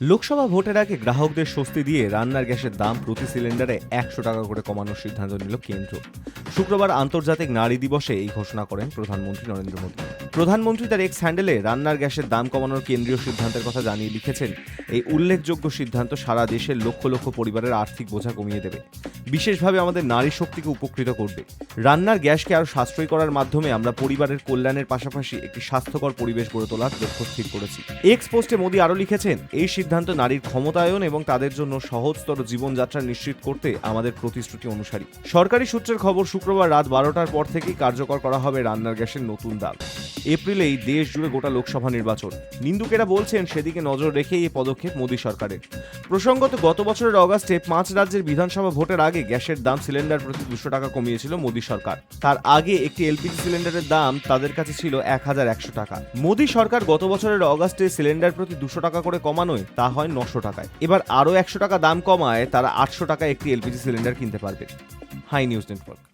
লোকসভা ভোটের আগে গ্রাহকদের স্বস্তি দিয়ে রান্নার গ্যাসের দাম প্রতি সিলিন্ডারে একশো টাকা করে কমানোর সিদ্ধান্ত নিল কেন্দ্র। শুক্রবার আন্তর্জাতিক নারী দিবসে এই ঘোষণা করেন প্রধানমন্ত্রী নরেন্দ্র মোদী। প্রধানমন্ত্রী তার এক্স হ্যান্ডেলে রান্নার গ্যাসের দাম কমানোর কেন্দ্রীয় সিদ্ধান্তের কথা জানিয়ে লিখেছেন, এই উল্লেখযোগ্য সিদ্ধান্ত সারা দেশের লক্ষ লক্ষ পরিবারের আর্থিক বোঝা কমিয়ে দেবে। বিশেষভাবে আমাদের নারী শক্তিকে উপকৃত করবে। রান্নার গ্যাসকে আরও সাশ্রয় করার মাধ্যমে আমরা পরিবারের কল্যাণের পাশাপাশি একটি স্বাস্থ্যকর পরিবেশ গড়ে তোলার লক্ষ্য স্থির করেছি। এক্স পোস্টে মোদী আরও লিখেছেন, এই সিদ্ধান্ত নারীর ক্ষমতায়ন এবং তাদের জন্য সহজতর জীবনযাত্রা নিশ্চিত করতে আমাদের প্রতিশ্রুতি অনুসারী। সরকারি সূত্রের খবর, শুক্রবার রাত বারোটার পর থেকেই কার্যকর করা হবে রান্নার গ্যাসের নতুন দাম এপ্রিলেই দেশ জুড়ে গোটা লোকসভা নির্বাচন। নিন্দুকেরা বলছেন, সেদিকে নজর রেখেই এই পদক্ষেপ মোদী সরকারের। প্রসঙ্গত, গত বছরের অগাস্টে পাঁচ রাজ্যের বিধানসভা ভোটের আগে গ্যাসের দাম সিলিন্ডার প্রতি দুশো টাকা কমিয়েছিল মোদী সরকার। তার আগে একটি এলপিজি সিলিন্ডারের দাম তাদের কাছে ছিল এক হাজার একশো টাকা। মোদী সরকার গত বছরের অগাস্টে সিলিন্ডার প্রতি দুশো টাকা করে কমানোয় তা হয় নশো টাকায়। এবার আরও একশো টাকা দাম কমায় তারা আটশো টাকায় একটি এলপিজি সিলিন্ডার কিনতে পারবে। High news network.